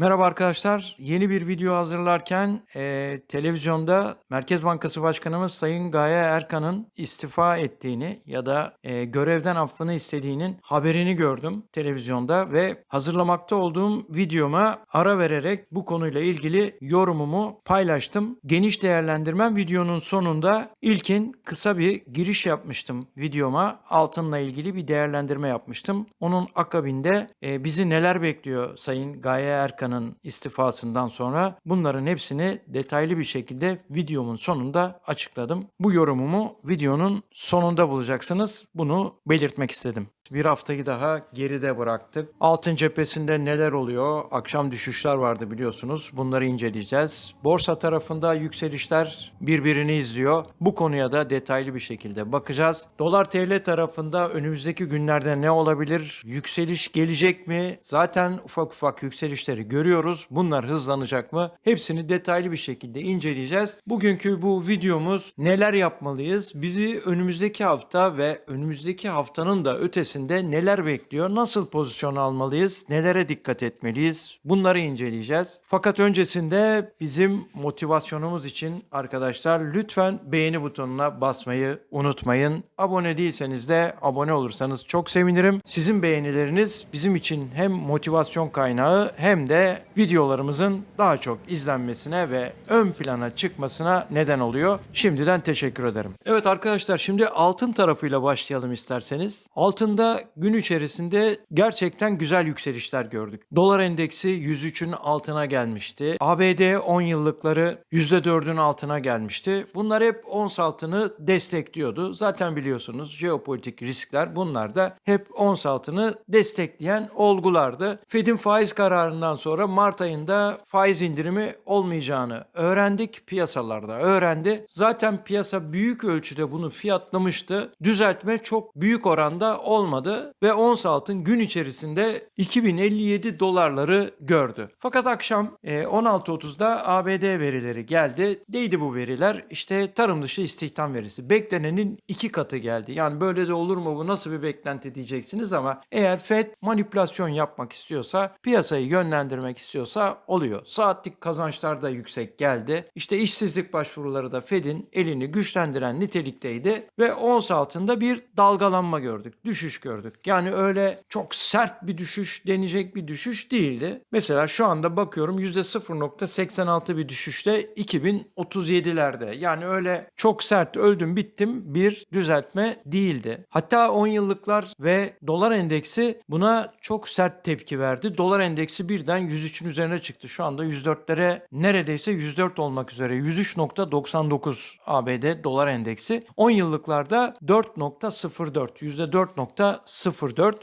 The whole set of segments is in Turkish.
Merhaba arkadaşlar. Yeni bir video hazırlarken e, televizyonda Merkez Bankası Başkanımız Sayın Gaye Erkan'ın istifa ettiğini ya da e, görevden affını istediğinin haberini gördüm televizyonda ve hazırlamakta olduğum videoma ara vererek bu konuyla ilgili yorumumu paylaştım. Geniş değerlendirmem videonun sonunda ilkin kısa bir giriş yapmıştım videoma. Altınla ilgili bir değerlendirme yapmıştım. Onun akabinde e, bizi neler bekliyor Sayın Gaye Erkan'ın istifasından sonra bunların hepsini detaylı bir şekilde videomun sonunda açıkladım. Bu yorumumu videonun sonunda bulacaksınız. Bunu belirtmek istedim. Bir haftayı daha geride bıraktık. Altın cephesinde neler oluyor? Akşam düşüşler vardı biliyorsunuz. Bunları inceleyeceğiz. Borsa tarafında yükselişler birbirini izliyor. Bu konuya da detaylı bir şekilde bakacağız. Dolar TL tarafında önümüzdeki günlerde ne olabilir? Yükseliş gelecek mi? Zaten ufak ufak yükselişleri görüyoruz. Bunlar hızlanacak mı? Hepsini detaylı bir şekilde inceleyeceğiz. Bugünkü bu videomuz neler yapmalıyız? Bizi önümüzdeki hafta ve önümüzdeki haftanın da ötesinde neler bekliyor? Nasıl pozisyon almalıyız? Nelere dikkat etmeliyiz? Bunları inceleyeceğiz. Fakat öncesinde bizim motivasyonumuz için arkadaşlar lütfen beğeni butonuna basmayı unutmayın. Abone değilseniz de abone olursanız çok sevinirim. Sizin beğenileriniz bizim için hem motivasyon kaynağı hem de videolarımızın daha çok izlenmesine ve ön plana çıkmasına neden oluyor. Şimdiden teşekkür ederim. Evet arkadaşlar şimdi altın tarafıyla başlayalım isterseniz. Altında gün içerisinde gerçekten güzel yükselişler gördük. Dolar endeksi 103'ün altına gelmişti. ABD 10 yıllıkları %4'ün altına gelmişti. Bunlar hep ons altını destekliyordu. Zaten biliyorsunuz jeopolitik riskler bunlar da hep ons altını destekleyen olgulardı. Fed'in faiz kararından sonra Mart ayında faiz indirimi olmayacağını öğrendik. Piyasalarda öğrendi. Zaten piyasa büyük ölçüde bunu fiyatlamıştı. Düzeltme çok büyük oranda olmadı ve ons altın gün içerisinde 2057 dolarları gördü. Fakat akşam e, 16.30'da ABD verileri geldi. Neydi bu veriler? İşte tarım dışı istihdam verisi. Beklenenin iki katı geldi. Yani böyle de olur mu bu nasıl bir beklenti diyeceksiniz ama eğer Fed manipülasyon yapmak istiyorsa, piyasayı yönlendirmek istiyorsa oluyor. Saatlik kazançlar da yüksek geldi. İşte işsizlik başvuruları da Fed'in elini güçlendiren nitelikteydi ve ons altında bir dalgalanma gördük. Düşüş gördük. Yani öyle çok sert bir düşüş denecek bir düşüş değildi. Mesela şu anda bakıyorum %0.86 bir düşüşte 2037'lerde. Yani öyle çok sert öldüm bittim bir düzeltme değildi. Hatta 10 yıllıklar ve dolar endeksi buna çok sert tepki verdi. Dolar endeksi birden 103'ün üzerine çıktı. Şu anda 104'lere neredeyse 104 olmak üzere 103.99 ABD dolar endeksi. 10 yıllıklarda 4.04 %4.04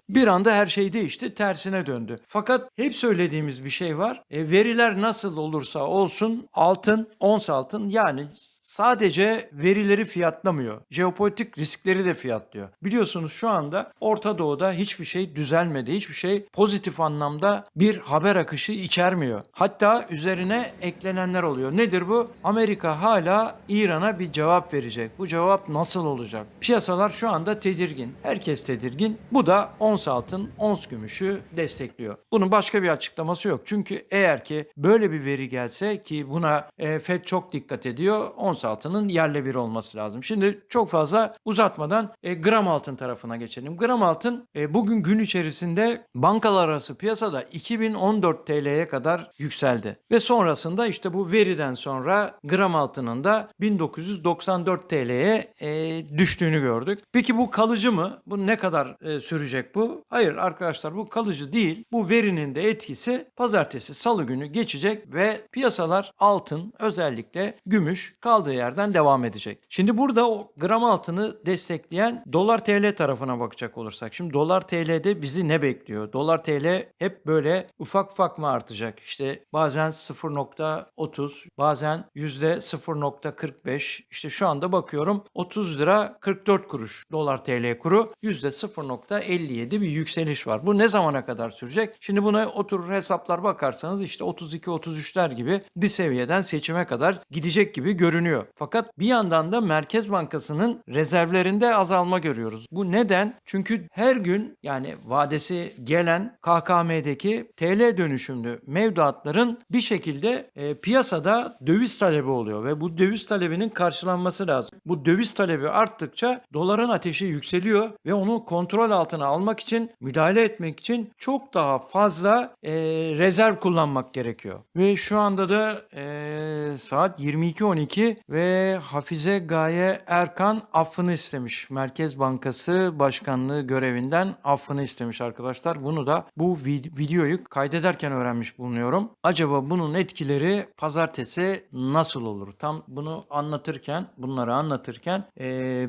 bir anda her şey değişti tersine döndü. Fakat hep söylediğimiz bir şey var. E, veriler nasıl olursa olsun altın, ons altın yani sadece verileri fiyatlamıyor. Jeopolitik riskleri de fiyatlıyor. Biliyorsunuz şu anda Orta Doğu'da hiçbir şey düzelmedi. Hiçbir şey pozitif anlamda bir haber akışı içermiyor. Hatta üzerine eklenenler oluyor. Nedir bu? Amerika hala İran'a bir cevap verecek. Bu cevap nasıl olacak? Piyasalar şu anda tedirgin. Herkes tedirgin. Bu da ons altın, ons gümüşü destekliyor. Bunun başka bir açıklaması yok. Çünkü eğer ki böyle bir veri gelse ki buna e, FED çok dikkat ediyor. Ons altının yerle bir olması lazım. Şimdi çok fazla uzatmadan e, gram altın tarafına geçelim. Gram altın e, bugün gün içerisinde bankalar arası piyasada 2014 TL'ye kadar yükseldi. Ve sonrasında işte bu veriden sonra gram altının da 1994 TL'ye e, düştüğünü gördük. Peki bu kalıcı mı? Bu ne kadar e, sürecek bu? Hayır arkadaşlar bu kalıcı değil. Bu verinin de etkisi pazartesi salı günü geçecek ve piyasalar altın özellikle gümüş kaldığı yerden devam edecek. Şimdi burada o gram altını destekleyen dolar TL tarafına bakacak olursak. Şimdi dolar TL'de bizi ne bekliyor? Dolar TL hep böyle ufak ufak mı artacak? İşte bazen 0.30 bazen %0.45 işte şu anda bakıyorum 30 lira 44 kuruş dolar TL kuru %0 %0.57 bir yükseliş var. Bu ne zamana kadar sürecek? Şimdi buna oturur hesaplar bakarsanız işte 32-33'ler gibi bir seviyeden seçime kadar gidecek gibi görünüyor. Fakat bir yandan da Merkez Bankası'nın rezervlerinde azalma görüyoruz. Bu neden? Çünkü her gün yani vadesi gelen KKM'deki TL dönüşümlü mevduatların bir şekilde e, piyasada döviz talebi oluyor ve bu döviz talebinin karşılanması lazım. Bu döviz talebi arttıkça doların ateşi yükseliyor ve onu kontrol altına almak için, müdahale etmek için çok daha fazla e, rezerv kullanmak gerekiyor. Ve şu anda da e, saat 22.12 ve Hafize Gaye Erkan affını istemiş. Merkez Bankası Başkanlığı görevinden affını istemiş arkadaşlar. Bunu da bu vid- videoyu kaydederken öğrenmiş bulunuyorum. Acaba bunun etkileri pazartesi nasıl olur? Tam bunu anlatırken, bunları anlatırken e,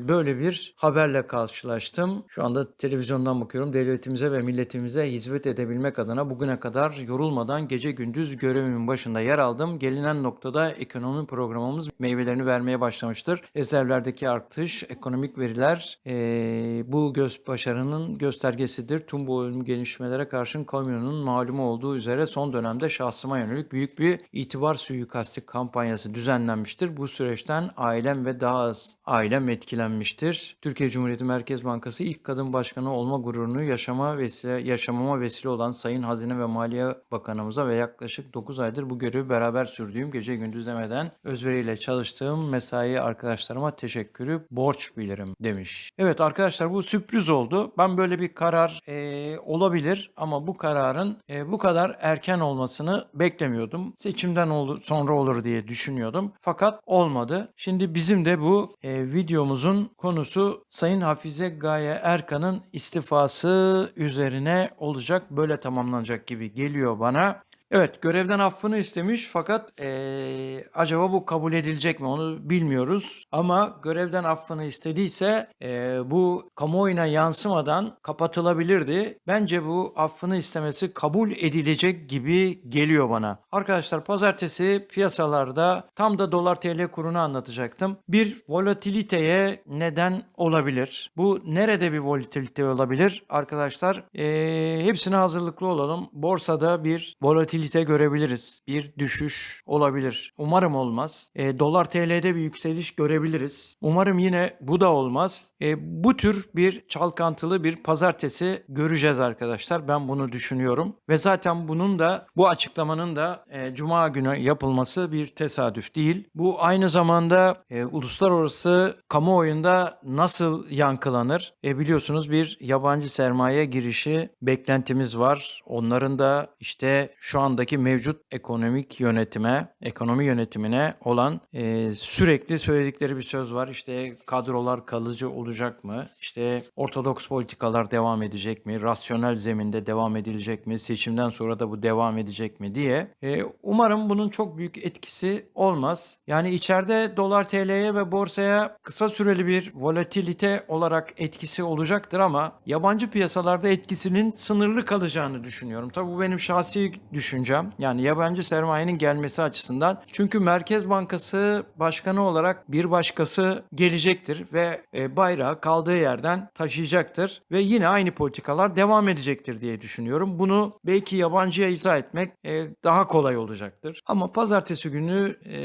böyle bir haberle karşılaştım. Şu anda televizyondan bakıyorum. Devletimize ve milletimize hizmet edebilmek adına bugüne kadar yorulmadan gece gündüz görevimin başında yer aldım. Gelinen noktada ekonomi programımız meyvelerini vermeye başlamıştır. Rezervlerdeki artış, ekonomik veriler e, bu göz başarının göstergesidir. Tüm bu olumlu gelişmelere karşın kamuoyunun malumu olduğu üzere son dönemde şahsıma yönelik büyük bir itibar suikasti kampanyası düzenlenmiştir. Bu süreçten ailem ve daha az ailem etkilenmiştir. Türkiye Cumhuriyeti Merkez Bankası ilk kadın başkanı olma gururunu yaşama vesile, yaşamama vesile olan Sayın Hazine ve Maliye Bakanımıza ve yaklaşık 9 aydır bu görevi beraber sürdüğüm gece gündüz demeden özveriyle çalıştığım mesai arkadaşlarıma teşekkürü borç bilirim demiş. Evet arkadaşlar bu sürpriz oldu. Ben böyle bir karar e, olabilir ama bu kararın e, bu kadar erken olmasını beklemiyordum. Seçimden olur, sonra olur diye düşünüyordum. Fakat olmadı. Şimdi bizim de bu e, videomuzun konusu Sayın Hafize Gaye Erkan'ın istifası üzerine olacak. Böyle tamamlanacak gibi geliyor bana. Evet görevden affını istemiş fakat eee, acaba bu kabul edilecek mi onu bilmiyoruz. Ama görevden affını istediyse eee, bu kamuoyuna yansımadan kapatılabilirdi. Bence bu affını istemesi kabul edilecek gibi geliyor bana. Arkadaşlar pazartesi piyasalarda tam da dolar TL kurunu anlatacaktım. Bir volatiliteye neden olabilir. Bu nerede bir volatilite olabilir? Arkadaşlar eee, hepsine hazırlıklı olalım. Borsada bir volatilite görebiliriz. Bir düşüş olabilir. Umarım olmaz. E, dolar TL'de bir yükseliş görebiliriz. Umarım yine bu da olmaz. E, bu tür bir çalkantılı bir pazartesi göreceğiz arkadaşlar. Ben bunu düşünüyorum. Ve zaten bunun da bu açıklamanın da e, cuma günü yapılması bir tesadüf değil. Bu aynı zamanda e, uluslararası kamuoyunda nasıl yankılanır? E, biliyorsunuz bir yabancı sermaye girişi beklentimiz var. Onların da işte şu andaki mevcut ekonomik yönetime, ekonomi yönetimine olan e, sürekli söyledikleri bir söz var. İşte kadrolar kalıcı olacak mı? İşte ortodoks politikalar devam edecek mi? Rasyonel zeminde devam edilecek mi? Seçimden sonra da bu devam edecek mi diye. E, umarım bunun çok büyük etkisi olmaz. Yani içeride dolar TL'ye ve borsaya kısa süreli bir volatilite olarak etkisi olacaktır ama yabancı piyasalarda etkisinin sınırlı kalacağını düşünüyorum. Tabii bu benim şahsi düşüncem. Yani yabancı sermayenin gelmesi açısından. Çünkü Merkez Bankası Başkanı olarak bir başkası gelecektir ve e, bayrağı kaldığı yerden taşıyacaktır ve yine aynı politikalar devam edecektir diye düşünüyorum. Bunu belki yabancıya izah etmek e, daha kolay olacaktır. Ama pazartesi günü e,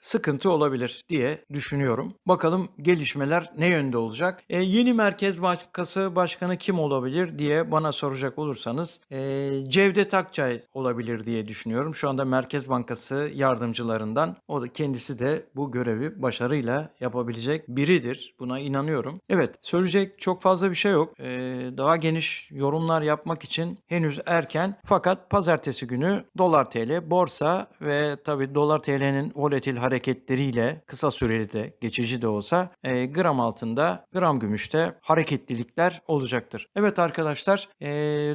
sıkıntı olabilir diye düşünüyorum. Bakalım gelişmeler ne yönde olacak? Yeni Merkez Bankası Başkanı kim olabilir diye bana soracak olursanız Cevdet Akçay olabilir diye düşünüyorum. Şu anda Merkez Bankası yardımcılarından o da kendisi de bu görevi başarıyla yapabilecek biridir. Buna inanıyorum. Evet söyleyecek çok fazla bir şey yok. E, daha geniş yorumlar yapmak için henüz erken. Fakat pazartesi günü dolar TL, borsa ve tabii dolar TL'nin volatil hareketleriyle kısa süreli de geçici de olsa e, gram altında gram gümüşte hareketlilikler olacaktır. Evet arkadaşlar e,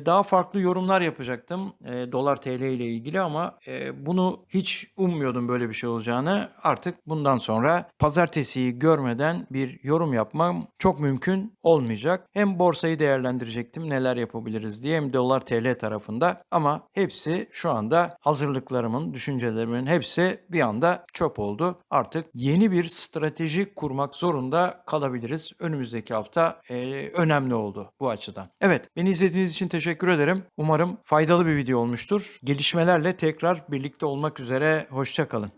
daha farklı yorumlar yapacaktım. E, dolar TL ile ilgili ama e, bunu hiç ummuyordum böyle bir şey olacağını. Artık bundan sonra pazartesiyi görmeden bir yorum yapmam çok mümkün olmayacak. Hem borsayı değerlendirecektim neler yapabiliriz diye hem dolar TL tarafında ama hepsi şu anda hazırlıklarımın, düşüncelerimin hepsi bir anda çöp oldu. Artık yeni bir strateji kurmak zorunda kalabiliriz. Önümüzdeki hafta e, önemli oldu bu açıdan. Evet, beni izlediğiniz için teşekkür ederim. Umarım faydalı bir video olmuştur. Gelişmelerle tekrar birlikte olmak üzere. Hoşçakalın.